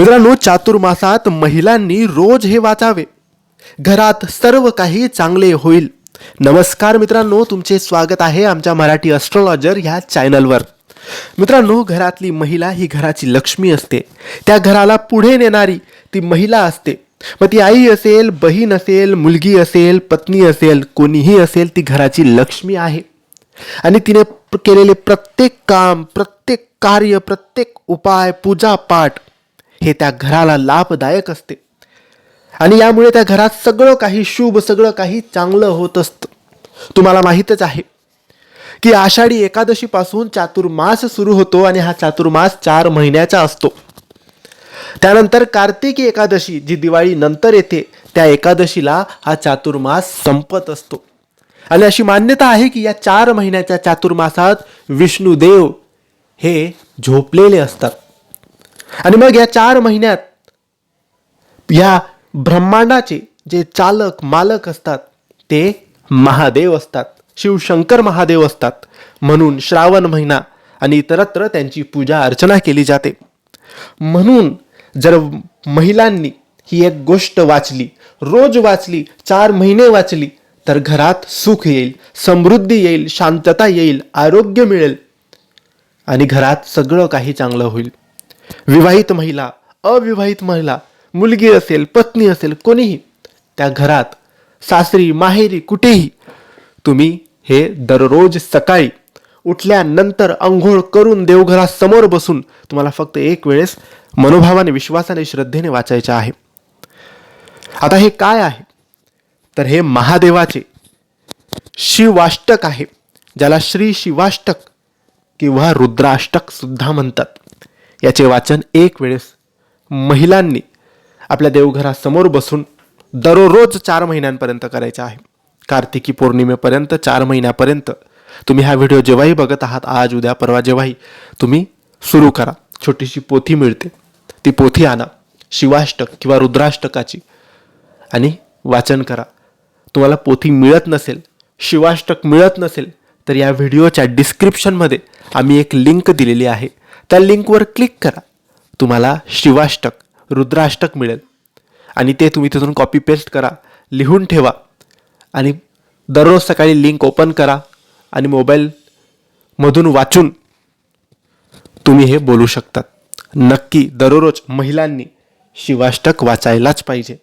मित्रांनो चातुर्मासात महिलांनी रोज हे वाचावे. घरात सर्व काही चांगले होईल. नमस्कार मित्रांनो तुमचे स्वागत आहे आमच्या मराठी अस्ट्रॉलॉजर ह्या चॅनलवर मित्रांनो घरातली महिला ही घराची लक्ष्मी असते. त्या घराला पुढे नेणारी ती महिला असते. मग ती आई असेल बहीण असेल मुलगी असेल पत्नी असेल कोणीही असेल ती घराची लक्ष्मी आहे. आणि तिने केलेले प्रत्येक काम प्रत्येक कार्य प्रत्येक उपाय पूजा पाठ हे त्या घराला लाभदायक असते. आणि यामुळे त्या घरात सगळं काही शुभ सगळं काही चांगलं होत असतं. तुम्हाला माहीतच आहे की आषाढी एकादशीपासून चातुर्मास सुरू होतो आणि हा चातुर्मास चार महिन्याचा असतो. त्यानंतर कार्तिकी एकादशी जी दिवाळी नंतर येते त्या एकादशीला हा चातुर्मास संपत असतो. आणि अशी मान्यता आहे की या चार महिन्याच्या चातुर्मासात विष्णुदेव हे झोपलेले असतात. आणि मग या चार महिन्यात या ब्रह्मांडाचे जे चालक मालक असतात ते महादेव असतात. शिवशंकर महादेव असतात. म्हणून श्रावण महिना आणि इतरत्र त्यांची पूजा अर्चना केली जाते. म्हणून जर महिलांनी ही एक गोष्ट वाचली रोज वाचली चार महिने वाचली तर घरात सुख येईल समृद्धी येईल शांतता येईल आरोग्य मिळेल आणि घरात सगळं काही चांगलं होईल. विवाहित महिला अविवाहित महिला मुलगी असेल पत्नी असेल कोणीही त्या घरात सासरी माहेरी कुठेही तुम्ही हे दररोज सकाळी उठल्यानंतर आंघोळ करून देवघरासमोर बसून तुम्हाला फक्त एक वेळेस मनोभावाने विश्वासाने श्रद्धेने वाचायचे आहे. आता हे काय आहे? तर हे महादेवाचे शिवाष्टक आहे ज्याला श्री शिवाष्टक किंवा रुद्राष्टक सुद्धा म्हणतात. याचे वाचन एक वेळेस महिलांनी आपल्या देवघरासमोर बसून दररोज चार महिन्यांपर्यंत करायचं आहे. कार्तिकी पौर्णिमेपर्यंत चार महिन्यापर्यंत. तुम्ही हा व्हिडिओ जेव्हाही बघत आहात आज उद्या परवा जेव्हाही तुम्ही सुरू करा. छोटीशी पोथी मिळते. ती पोथी आणा. शिवाष्टक किंवा रुद्राष्टकाची. आणि वाचन करा. तुम्हाला पोथी मिळत नसेल शिवाष्टक मिळत नसेल तर या व्हिडिओच्या डिस्क्रिप्शनमध्ये आम्ही एक लिंक दिलेली आहे. त्या लिंकवर क्लिक करा. तुम्हाला शिवाष्टक रुद्राष्टक मिळेल. आणि ते तुम्ही तिथून कॉपी पेस्ट करा लिहून ठेवा. आणि दररोज सकाळी लिंक ओपन करा आणि मोबाईलमधून वाचून तुम्ही हे बोलू शकतात. नक्की दररोज महिलांनी शिवाष्टक वाचायलाच पाहिजे.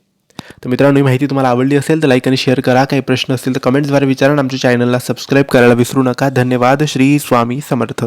तर मित्रांनो ही माहिती तुम्हाला आवडली असेल तर लाईक आणि शेअर करा. काही प्रश्न असतील तर कमेंट्सद्वारे विचारा आमच्या चॅनलला सबस्क्राईब करायला विसरू नका. धन्यवाद. श्री स्वामी समर्थ.